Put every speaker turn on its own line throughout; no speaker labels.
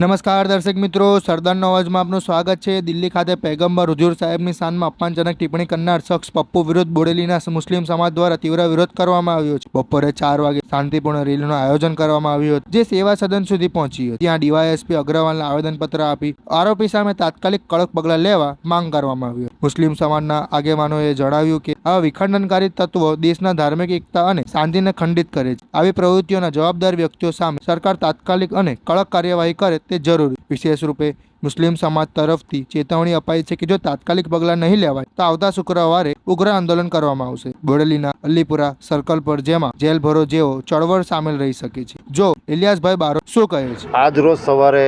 નમસ્કાર દર્શક મિત્રો સરદારનો અવાજમાં આપનું સ્વાગત છે. દિલ્હી ખાતે પેગમ્બર હુજુર સાહેબની શાનમાં અપમાનજનક ટિપ્પણી કરનાર શખ્સ પપ્પુ વિરુદ્ધ બોડેલીના મુસ્લિમ સમાજ દ્વારા તીવ્ર વિરોધ કરવામાં આવ્યો છે. બપોરે ચાર વાગે શાંતિપૂર્ણ રેલીનું આયોજન કરવામાં આવ્યું હતું, જે સેવા સદન સુધી પહોંચી હતી. ત્યાં ડીવાયએસપી અગ્રવાલને આવેદનપત્ર આપી, આરોપી સામે તાત્કાલિક કડક પગલાં લેવા માંગ કરવામાં આવી મુસ્લિમ સમાજના આગેવાનોએ જણાવ્યું કે આવા વિખંડનકારી તત્વો દેશના ધાર્મિક એકતા અને શાંતિને ખંડિત કરે છે. આવી પ્રવૃત્તિઓના જવાબદાર વ્યક્તિઓ સામે સરકાર તાત્કાલિક અને કડક કાર્યવાહી કરે તે જરૂરી. વિશેષ રૂપે મુસ્લિમ સમાજ તરફથી ચેતવણી અપાઈ છે કે જો તાત્કાલિક પગલાં નહીં લેવાય, તો આવતા શુક્રવારે ઉગ્ર આંદોલન કરવામાં આવશે. બોડેલીના અલીપુરા સર્કલ પર જેમાં જેલ ભરો જેવો ચળવળ સામેલ રહી શકે છે. જો ઇલિયાસભાઈ બારો શું કહે છે?
આજ રોજ સવારે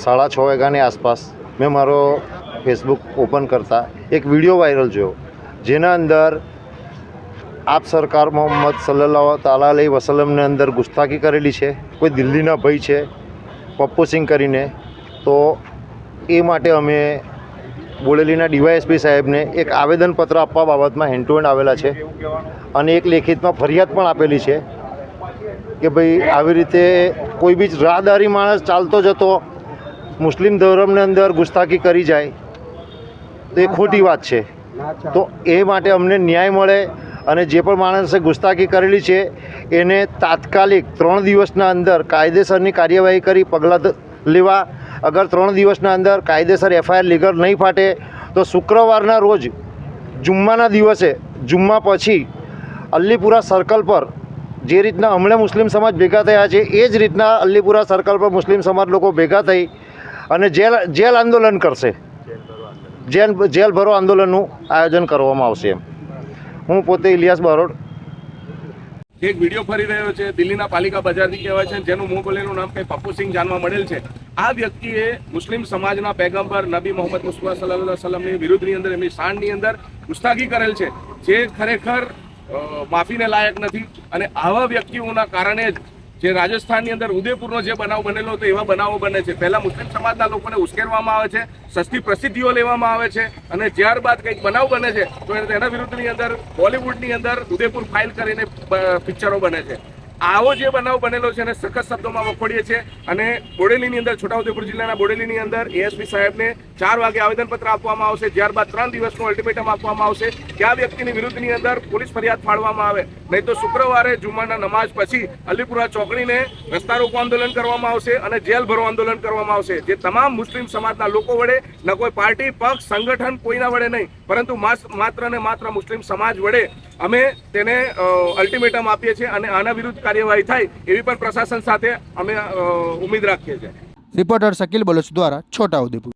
સાડા છ વાગ્યાની આસપાસ મેં મારો ફેસબુક ઓપન કરતા એક વીડિયો વાયરલ જોયો જેના અંદર આપ સરકાર મોહમ્મદ સલ્લાહ તાલા અલી વસલમને અંદર ગુસ્તાખી કરેલી છે, કોઈ દિલ્હીના ભય છે પપ્પુ સિંહ કરીને, તો એ માટે અમે બોડેલીના ડીવાયએસપી સાહેબને એક આવેદનપત્ર આપવા બાબતમાં હેન્ડ ટુ હેન્ડ આવેલા છે. અને એક લેખિતમાં ફરિયાદ પણ આપેલી છે કે ભાઈ આવી રીતે કોઈ બી રાહદારી માણસ ચાલતો જતો મુસ્લિમ ધર્મની અંદર ગુસ્તાખી કરી જાય, તો એ ખોટી વાત છે. તો એ માટે અમને ન્યાય મળે અને જે પણ માણસે ગુસ્તાખી કરેલી છે, એને તાત્કાલિક ત્રણ દિવસના અંદર કાયદેસરની કાર્યવાહી કરી, પગલાં લેવા. અગર ત્રણ દિવસના અંદર કાયદેસર એફઆઈઆર લીગલ નહીં ફાટે, તો શુક્રવારના રોજ, જુમ્માના દિવસે, જુમ્મા પછી અલ્લીપુરા સર્કલ પર જે રીતના હમણાં મુસ્લિમ સમાજ ભેગા થયા છે, એ જ રીતના અલ્લીપુરા સર્કલ પર મુસ્લિમ સમાજ લોકો ભેગા થઈ અને જેલ જેલ આંદોલન કરશે. જેલ જેલ ભરો આંદોલનનું આયોજન કરવામાં આવશે એમ. હું પોતે ઇલિયાસ બારોડ.
એક વીડિયો ફરી રહ્યો છે, દિલ્હીના પાલિકા બજારથી કહેવાય છે, જેનું મુંહ બોલેલું નામ કંઈ પપ્પુ સિંહ જાણવા મળેલ છે. આ વ્યક્તિએ મુસ્લિમ સમાજના પેગમ્બર નબી મોહમ્મદ મુસ્તફા સલ્લાહ સલમની વિરુદ્ધની અંદર, એમની શાનની અંદર ગુસ્તાખી કરેલ છે, જે ખરેખર માફીને લાયક નથી. અને આવા વ્યક્તિઓના કારણે જ જે રાજસ્થાનની અંદર ઉદયપુરનો જે બનાવ બનેલો હતો, એવા બનાવો બને છે. પહેલા મુસ્લિમ સમાજના લોકોને ઉશ્કેરવામાં આવે છે સસ્તી પ્રસિદ્ધિઓ લેવામાં આવે છે અને ત્યારબાદ કંઈક બનાવ બને છે, તો તેના વિરુદ્ધની અંદર, બોલિવૂડની અંદર ઉદયપુર ફાઇલ કરીને પિક્ચરો બને છે. આવો જે બનાવ બનેલો છે એને સખત શબ્દોમાં વખોડીએ છીએ અને બોડેલીની અંદર, છોટાઉદેપુર જિલ્લાના બોડેલીની અંદર એએસપી સાહેબને ચાર વાગે આવેદનપત્ર આપવામાં આવશે. ત્યારબાદ ત્રણ દિવસનું અલ્ટિમેટમ આપવામાં આવશે કે વ્યક્તિની વિરુદ્ધની અંદર પોલીસ ફરિયાદ ફાળવામાં આવે. નહીં તો શુક્રવારે જુમાના નમાઝ પછી અલીપુરા ચોકડીને રસ્તા રોકો આંદોલન કરવામાં આવશે અને જેલ ભરો આંદોલન કરવામાં આવશે. જે તમામ મુસ્લિમ સમાજના લોકો વડે, ન કોઈ પાર્ટી, પક્ષ, સંગઠન કોઈના વડે નહીં, પરંતુ માત્ર ને માત્ર મુસ્લિમ સમાજ વડે અમે તેને અલ્ટિમેટમ આપીએ છીએ અને આના વિરુદ્ધ કાર્યવાહી થાય એવી પણ પ્રશાસન સાથે અમે ઉમેદ રાખીએ છીએ.
રિપોર્ટર શકીલ બલોચ દ્વારા છોટાઉદેપુર